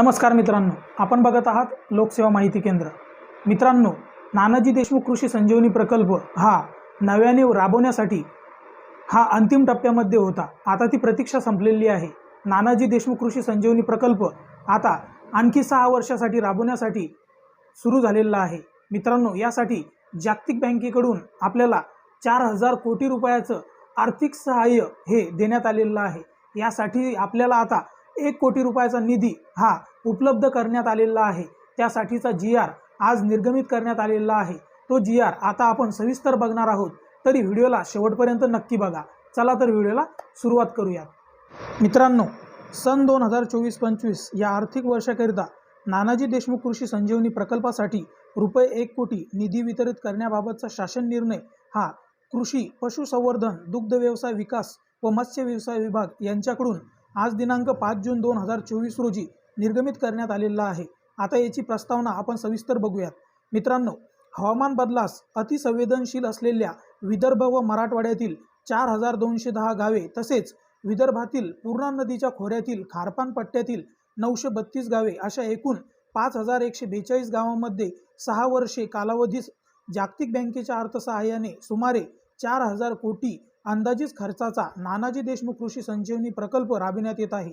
नमस्कार मित्रांनो आपण बघत आहात लोकसेवा माहिती केंद्र. मित्रांनो नानाजी देशमुख कृषी संजीवनी प्रकल्प हा नव्याने राबवण्यासाठी हा अंतिम टप्प्यामध्ये होता. आता ती प्रतीक्षा संपलेली आहे. नानाजी देशमुख कृषी संजीवनी प्रकल्प आता आणखी सहा वर्षासाठी राबवण्यासाठी सुरू झालेला आहे. मित्रांनो यासाठी जागतिक बँकेकडून आपल्याला चार हजार कोटी रुपयाचं आर्थिक सहाय्य हे देण्यात आलेलं आहे. यासाठी आपल्याला आता एक कोटी रुपयाचा निधी हा उपलब्ध करण्यात आलेला आहे. त्यासाठीचा जी आर आज निर्गमित करण्यात आलेला आहे. तो जी आर आता आपण सविस्तर बघणार आहोत. तरी व्हिडिओला शेवटपर्यंत नक्की बघा. चला तर व्हिडिओला सुरुवात करूयात. मित्रांनो सन दोन हजार चोवीस पंचवीस या आर्थिक वर्षाकरिता नानाजी देशमुख कृषी संजीवनी प्रकल्पासाठी रुपये एक कोटी निधी वितरित करण्याबाबतचा शासन निर्णय हा कृषी पशुसंवर्धन दुग्ध व्यवसाय विकास व मत्स्य व्यवसाय विभाग यांच्याकडून आज दिनांक पाच जून दोन हजार चोवीस रोजी निर्गमित करण्यात आलेला आहे. आता याची प्रस्तावना आपण सविस्तर बघूयात. मित्रांनो हवामान बदलास अतिसंवेदनशील असलेल्या विदर्भ व मराठवाड्यातील चार हजार दोनशे दहा गावे तसेच विदर्भातील पूर्णा नदीच्या खोऱ्यातील खारपान पट्ट्यातील नऊशे बत्तीस गावे अशा एकूण पाच हजार एकशे बेचाळीस गावांमध्ये सहा वर्षे कालावधीस जागतिक बँकेच्या अर्थसहाय्याने सुमारे चार हजार कोटी अंदाजित खर्चाचा नानाजी देशमुख कृषी संजीवनी प्रकल्प राबविण्यात येत आहे.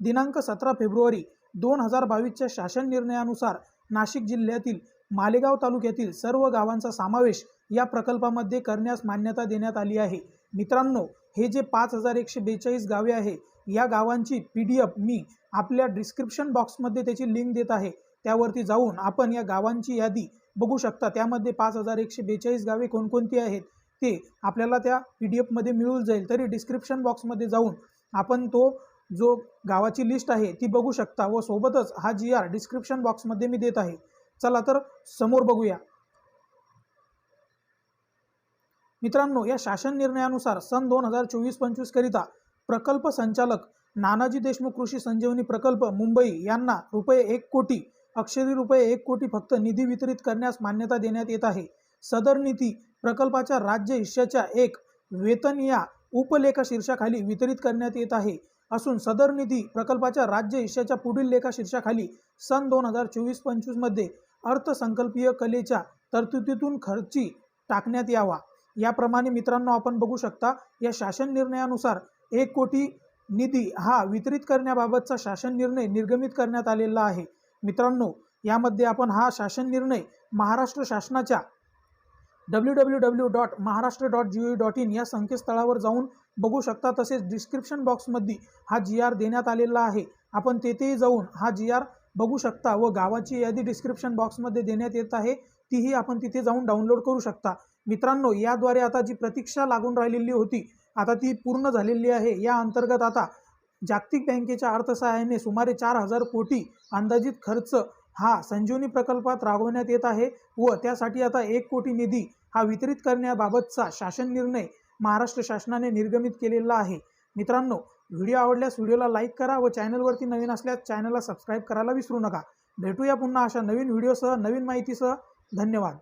दिनांक सतरा फेब्रुवारी दोन हजार बावीसच्या शासन निर्णयानुसार नाशिक जिल्ह्यातील मालेगाव तालुक्यातील सर्व गावांचा समावेश या प्रकल्पामध्ये करण्यास मान्यता देण्यात आली आहे. मित्रांनो हे जे पाच हजार एकशे बेचाळीस गावे आहे या गावांची पी डी एफ मी आपल्या डिस्क्रिप्शन बॉक्समध्ये त्याची लिंक देत आहे. त्यावरती जाऊन आपण या गावांची यादी बघू शकता. त्यामध्ये पाच हजार एकशे बेचाळीस गावे कोणकोणती आहेत ते आपल्याला त्या पी डी एफमध्ये मिळून जाईल. तरी डिस्क्रिप्शन बॉक्समध्ये जाऊन आपण तो जो गावाची लिस्ट आहे ती बघू शकता व सोबतच हा जी आर डिस्क्रिप्शन बॉक्समध्ये मी देत आहे. चला तर समोर बघूया. मित्रांनो या शासन निर्णयानुसार सन दोन हजार चोवीस पंचवीस करिता प्रकल्प संचालक नानाजी देशमुख कृषी संजीवनी प्रकल्प मुंबई यांना रुपये एक कोटी अक्षरी रुपये एक कोटी फक्त निधी वितरित करण्यास मान्यता देण्यात येत आहे. सदर निधी प्रकल्पाच्या राज्य हिश्श्याच्या एक वेतन या उपलेखा शीर्षाखाली वितरित करण्यात येत आहे. असून सदर निधी प्रकल्पाच्या राज्य हिश्श्याच्या पुढील लेखा शीर्षाखाली सन दोन हजार चोवीस पंचवीसमध्ये अर्थसंकल्पीय कलेच्या तरतुदीतून खर्ची टाकण्यात यावा. याप्रमाणे मित्रांनो आपण बघू शकता या शासन निर्णयानुसार एक कोटी निधी हा वितरित करण्याबाबतचा शासन निर्णय निर्गमित करण्यात आलेला आहे. मित्रांनो यामध्ये आपण हा शासन निर्णय महाराष्ट्र शासनाच्या W W W dot Maharashtra dot G O dot in या संकेतस्थळावर जाऊन बघू शकता तसेच डिस्क्रिप्शन बॉक्समध्ये हा जी आर देण्यात आलेला आहे. आपण तेथेही जाऊन हा जी आर बघू शकता व गावाची यादी डिस्क्रिप्शन बॉक्समध्ये देण्यात येत आहे. तीही आपण तिथे जाऊन डाउनलोड करू शकता. मित्रांनो याद्वारे आता जी प्रतीक्षा लागून राहिलेली होती आता ती पूर्ण झालेली आहे. या अंतर्गत आता जागतिक बँकेच्या अर्थसहाय्याने सुमारे चार हजार कोटी अंदाजित खर्च हा संजीवनी प्रकल्पात राबवण्यात येत आहे व त्यासाठी आता एक कोटी निधी हा वितरित करण्याबाबतचा शासन निर्णय महाराष्ट्र शासनाने निर्गमित केलेला आहे. मित्रांनो व्हिडिओ आवडल्यास व्हिडिओला लाईक करा व चॅनलवरती नवीन असल्यास चॅनलला सबस्क्राईब करायला विसरू नका. भेटूया पुन्हा अशा नवीन व्हिडिओसह नवीन माहितीसह. धन्यवाद.